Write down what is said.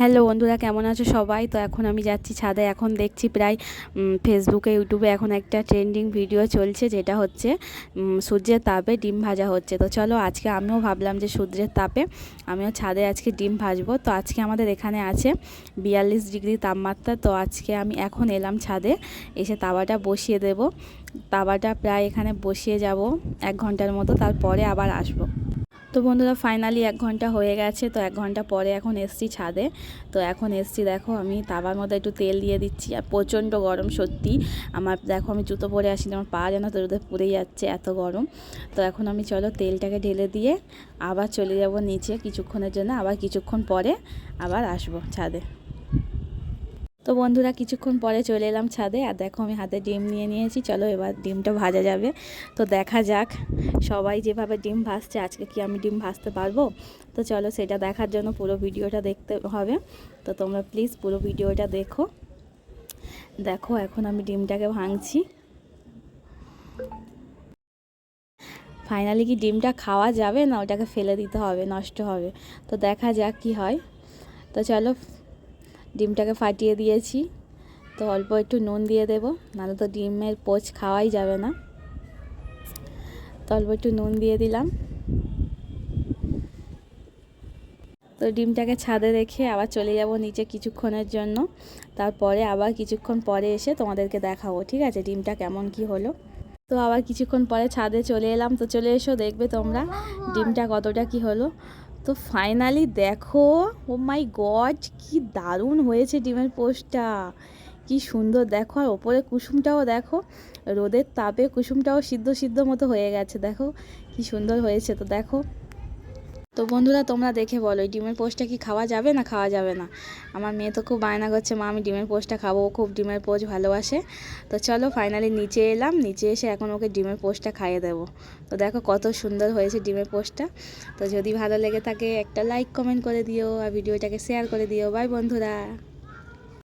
Hello বন্ধুরা, কেমন আছো সবাই? তো এখন আমি যাচ্ছি ছাদে। এখন দেখছি প্রায় ফেসবুকে ইউটিউবে এখন একটা ট্রেন্ডিং ভিডিও চলছে, যেটা হচ্ছে সূর্যের তাপে ডিম ভাজা হচ্ছে। তো চলো, আজকে আমিও ভাবলাম যে সূর্যের তাপে আমিও ছাদে আজকে ডিম ভাজবো। তো আজকে আমাদের এখানে আছে বিয়াল্লিশ ডিগ্রি তাপমাত্রা। তো আজকে আমি এখন এলাম ছাদে, এসে তাওয়াটা বসিয়ে দেব। তাওয়াটা প্রায় এখানে বসিয়ে যাব এক ঘণ্টার মতো, তারপরে আবার আসব। তো বন্ধুরা ফাইনালি এক ঘণ্টা হয়ে গেছে, তো এক ঘণ্টা পরে এখন এসছি ছাদে। তো এখন এসছি দেখো আমি তাবার মধ্যে একটু তেল দিয়ে দিচ্ছি, আর প্রচণ্ড গরম সত্যি। আমার দেখো আমি জুতো পরে আসি আমার পা যেন তো রোদে পুড়ে যাচ্ছে এত গরম। তো এখন আমি চলো তেলটাকে ঢেলে দিয়ে আবার চলে যাব নিচে কিছুক্ষণের জন্য, আবার কিছুক্ষণ পরে আবার আসব ছাদে। তো বন্ধুরা কিছুক্ষণ পরে চলে এলাম ছাদে, আর দেখো আমি হাতে ডিম নিয়ে নিয়েছি। চলো এবার ডিমটা ভাজা যাবে। তো দেখা যাক, সবাই যেভাবে ডিম ভাজছে, আজকে কি আমি ডিম ভাজতে পারব? তো চলো সেটা দেখার জন্য পুরো ভিডিওটা দেখতে হবে। তো তোমরা প্লিজ পুরো ভিডিওটা দেখো। দেখো, এখন আমি ডিমটাকে ভাঙছি। ফাইনালি কি ডিমটা খাওয়া যাবে না ওটাকে ফেলে দিতে হবে, নষ্ট হবে? তো দেখা যাক কি হয়। তো চলো ডিমটাকে ফাটিয়ে দিয়েছি। তো অল্প একটু নুন দিয়ে দেব, নাহলে তো ডিমের পোচ খাওয়াই যাবে না। তো অল্প একটু নুন দিয়ে দিলাম। তো ডিমটাকে ছাদে রেখে আবার চলে যাব নিচে কিছুক্ষণের জন্য। তারপরে আবার কিছুক্ষণ পরে এসে তোমাদেরকে দেখাবো, ঠিক আছে? ডিমটা কেমন কি হলো। তো আবার কিছুক্ষণ পরে ছাদে চলে এলাম। তো চলে এসো, দেখবে তোমরা ডিমটা কতটা কি হলো। তো ফাইনালি দেখো ও মাই গজ কি দারুণ হয়েছে ডিমের পোস্টটা। কি সুন্দর, দেখো, আর ওপরে কুসুমটাও দেখো, রোদের তাপে কুসুমটাও সিদ্ধ সিদ্ধ মতো হয়ে গেছে, দেখো, কি সুন্দর হয়েছে তো দেখো। তো বন্ধুরা, তোমরা দেখে বলো, এই ডিমের পোস্টটা কি খাওয়া যাবে না খাওয়া যাবে না? আমার মেয়ে তো খুব বায়না করছে, মা, আমি ডিমের পোস্টটা খাব, ও খুব ডিমের পোস্ট ভালোবাসে। তো চলো ফাইনালি নিচে এলাম, নিচে এসে এখন ওকে ডিমের পোস্টটা খাইয়ে দেবো। তো দেখো কত সুন্দর হয়েছে ডিমের পোস্টটা। তো যদি ভালো লেগে থাকে, একটা লাইক কমেন্ট করে দিও আর ভিডিওটাকে শেয়ার করে দিও। বাই বন্ধুরা।